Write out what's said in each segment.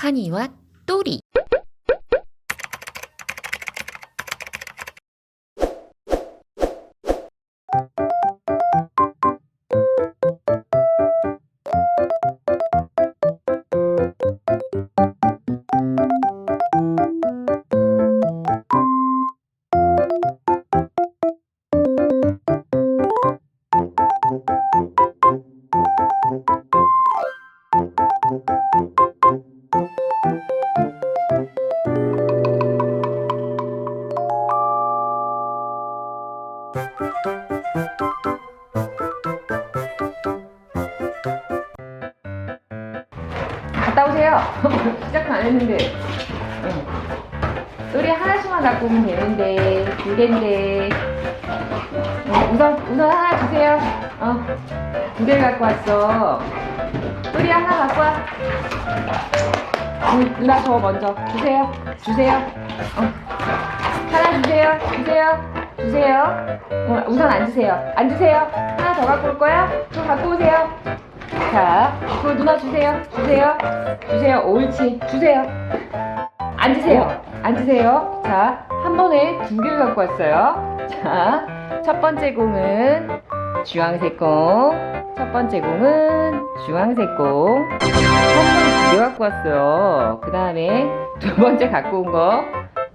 카니와 또 갔다 오세요. 시작도 안 했는데. 응. 또리 하나씩만 갖고 오면 되는데, 두 개인데. 응, 우선, 우선 하나 주세요. 어. 두 개를 갖고 왔어. 또리 하나 갖고 와. 응, 누나 저 먼저. 주세요. 주세요. 어. 하나 주세요. 주세요. 주세요. 어, 우선 앉으세요. 앉으세요. 하나 더 갖고 올 거야? 또 갖고 오세요. 자, 그 누나 주세요. 주세요. 주세요. 옳지. 주세요. 앉으세요. 앉으세요. 자, 한 번에 두 개를 갖고 왔어요. 자, 첫 번째 공은 주황색 공. 첫 번째 공은 주황색 공. 한 번에 두개 갖고 왔어요. 그 다음에 두 번째 갖고 온 거.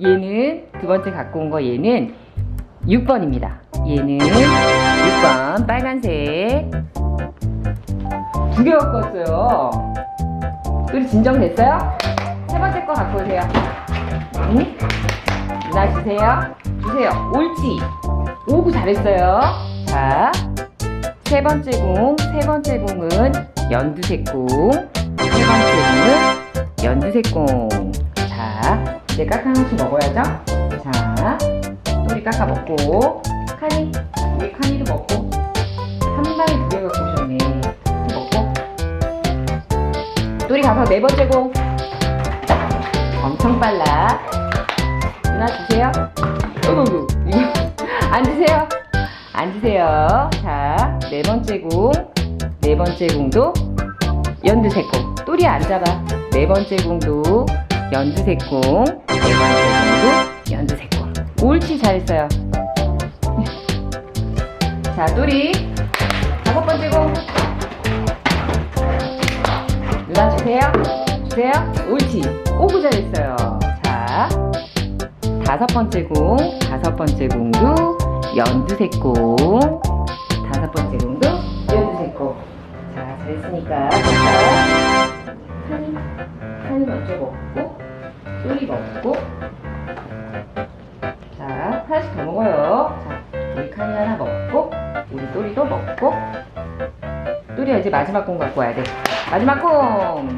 얘는, 두 번째 갖고 온 거 얘는 6번입니다. 얘는 6번 빨간색. 두 개 갖고 왔어요. 우리 진정됐어요? 세 번째 거 갖고 오세요. 응? 누나 주세요. 주세요. 옳지. 오구 잘했어요. 자, 세 번째 공, 세 번째 공은 연두색 공. 세 번째 공은 연두색 공. 자, 이제 까까 하나씩 먹어야죠? 자, 우리 까까 먹고, 카니, 우리 카니도 먹고, 한 방에 두개 갖고 오셨네. 먹고. 또리 가서 네 번째 공. 엄청 빨라. 누나 주세요. 어이구, 이거. 앉으세요. 앉으세요. 자, 네 번째 공. 네 번째 공도 연두색 공. 또리 앉아봐. 네 번째 공도 연두색 공. 네 번째 공. 옳지, 잘했어요. 자, 또리. 다섯 번째 공. 누나 주세요. 주세요. 옳지. 오구 잘했어요. 자, 다섯 번째 공, 다섯 번째 공도 연두색 공, 다섯 번째 공도 연두색 공. 자, 잘했으니까 자, 한이 한이 먼저 먹고, 쏘리 먹고. 자, 하나씩 더 먹어요. 자, 우리 칸이 하나 먹고, 우리 또리도 먹고. 또리야 이제 마지막 공 갖고 와야 돼. 마지막 공.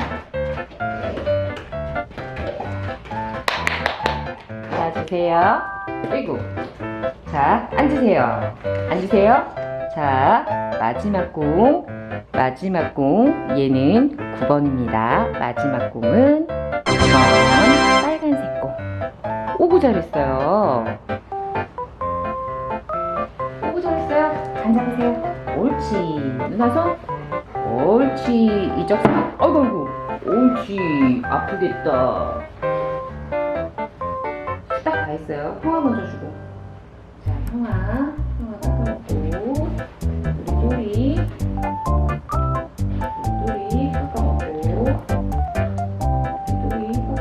자 주세요. 그리고 자 앉으세요. 앉으세요. 자 마지막 공. 마지막 공 얘는 9번입니다. 마지막 공은 9번 빨간색 공. 오구 잘했어요. 앉아보세요. 옳지. 누나 손. 옳지. 이쪽 손. 아이고, 아이고. 옳지. 아프겠다. 딱 다 했어요. 형아 먼저 주고. 자. 형아 닦